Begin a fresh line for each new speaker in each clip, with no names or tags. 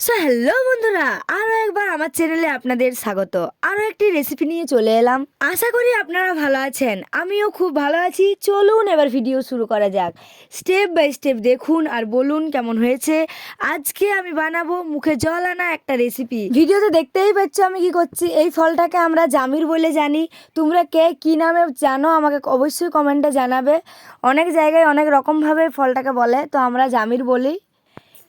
So hello বন্ধুরা। আরও একবার আমার চ্যানেলে আপনাদের স্বাগত। আরও একটি রেসিপি নিয়ে চলে এলাম। আশা করি আপনারা ভালো আছেন। আমিও খুব ভালো আছি। চলুন এবার ভিডিও শুরু করা যাক। স্টেপ বাই স্টেপ দেখুন আর বলুন কেমন হয়েছে। আজকে আমি বানাবো মুখে জল আনা একটা রেসিপি ভিডিওতে দেখতেই পাচ্ছ আমি কি করছি। এই ফলটাকে আমরা জামির বলে জানি। তোমরা কে কী নামে জানো আমাকে অবশ্যই কমেন্টে জানাবে। অনেক জায়গায় অনেক রকমভাবে ফলটাকে বলে। তো আমরা জামির বলি।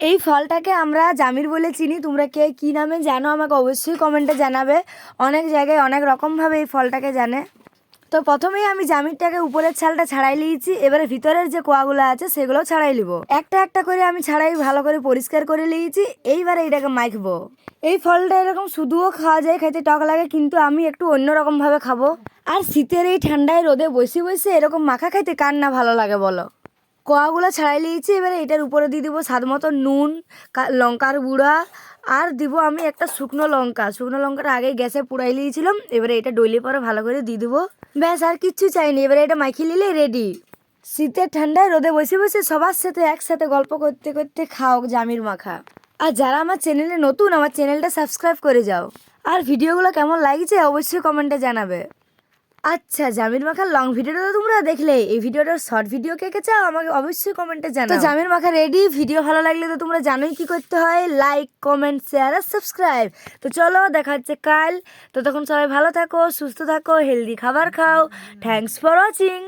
এই ফলটাকে আমরা জামির বলে চিনি। তোমরা কে, কী নামে জানো? আমাকে অবশ্যই কমেন্টে জানাবে। অনেক জায়গায় অনেক রকমভাবে এই ফলটাকে জানে। তো প্রথমেই আমি জামিরটাকে উপরের ছালটা ছাড়াই নিয়েছি। এবারে ভিতরের যে কোয়াগুলো আছে সেগুলো ছাড়াই নিব। একটা একটা করে আমি ছাড়াই ভালো করে পরিষ্কার করে নিয়েছি। এইবারে এটাকে মাখবো। এই ফলটা এরকম শুধুও খাওয়া যায়, খেতে টক লাগে, কিন্তু আমি একটু অন্যরকম ভাবে খাব। আর শীতের এই ঠান্ডায় রোদে বসে বসে এরকম মাখা খাইতে কার না ভালো লাগে বলো? কোয়াগুলো ছাড়াই নিয়েছি, এবারে এটার উপরে দিয়ে দিব স্বাদ মতো নুন লঙ্কার গুঁড়া, আর দিব আমি একটা শুকনো লঙ্কা। শুকনো লঙ্কাটা আগে গ্যাসে পুড়াই নিয়েছিলাম, এবারে এটা ডইলে পরে ভালো করে দিয়ে দিব। ব্যাস, আর কিচ্ছু চাইনি, এবারে এটা মাখিয়ে নিলে রেডি শীতের ঠান্ডায় রোদে বসে বসে সবার সাথে একসাথে গল্প করতে করতে খাও জামির মাখা। আর যারা আমার চ্যানেলে নতুন, আমার চ্যানেলটা সাবস্ক্রাইব করে যাও। আর ভিডিওগুলো কেমন লাগছে অবশ্যই কমেন্টে জানাবে। আচ্ছা জামিন মাখার লং ভিডিওটা তো তোমরা দেখলে। এই ভিডিওটার শর্ট ভিডিও কে কে চাও, আমাকে অবশ্যই কমেন্টে জানাও। তো জামির মাখা রেডি ভিডিও ভালো লাগলে তো তোমরা জানোই কি করতে হয়। লাইক কমেন্ট শেয়ার আর সাবস্ক্রাইব তো চলো, দেখা হচ্ছে কাল। তো তখন সবাই ভালো থাকো, সুস্থ থাকো হেলদি খাবার খাও। Thanks for watching